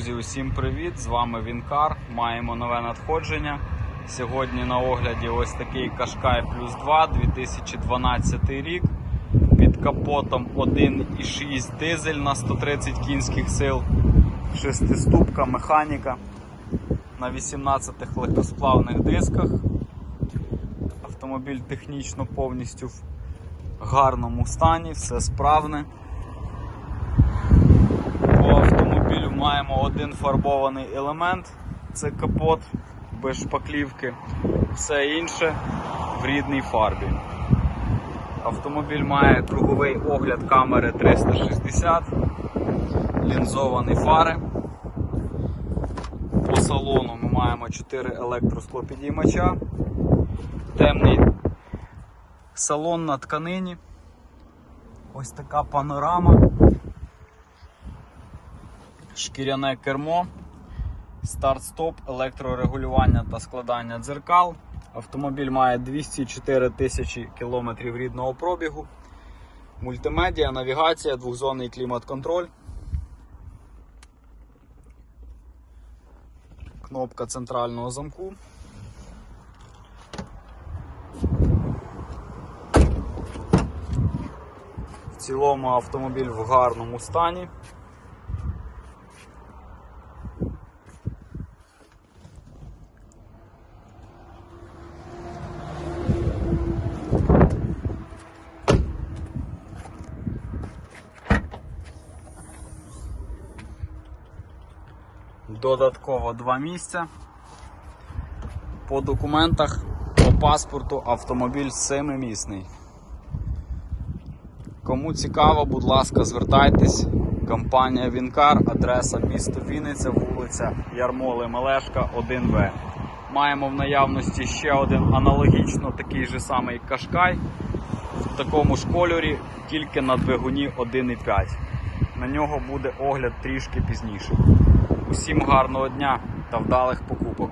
Друзі, усім привіт! З вами Вінкар. Маємо нове надходження. Сьогодні на огляді ось такий Кашкай Плюс 2 2012 рік. Під капотом 1,6 дизель на 130 кінських сил, шестиступка механіка на 18 легкосплавних дисках. Автомобіль технічно повністю в гарному стані, все справне. По автомобілю маємо один фарбований елемент, це капот без шпаклівки, все інше в рідній фарбі. Автомобіль має круговий огляд камери 360, лінзовані фари. По салону ми маємо 4 електросклопідіймача, темний салон на тканині. Ось така панорама шкіряне кермо, старт-стоп, електрорегулювання та складання дзеркал. Автомобіль має 204 тисячі кілометрів рідного пробігу. Мультимедіа, навігація, двохзонний клімат-контроль. Кнопка центрального замку. В цілому автомобіль в гарному стані. Додатково два місця. По документах, по паспорту автомобіль семимісний. Кому цікаво, будь ласка, звертайтесь. Компанія Вінкар, адреса місто Вінниця, вулиця Ярмоли Мелешка, 1В. Маємо в наявності ще один аналогічно такий же самий кашкай в такому ж кольорі, тільки на двигуні 1,5. На нього буде огляд трішки пізніше. Усім гарного дня та вдалих покупок.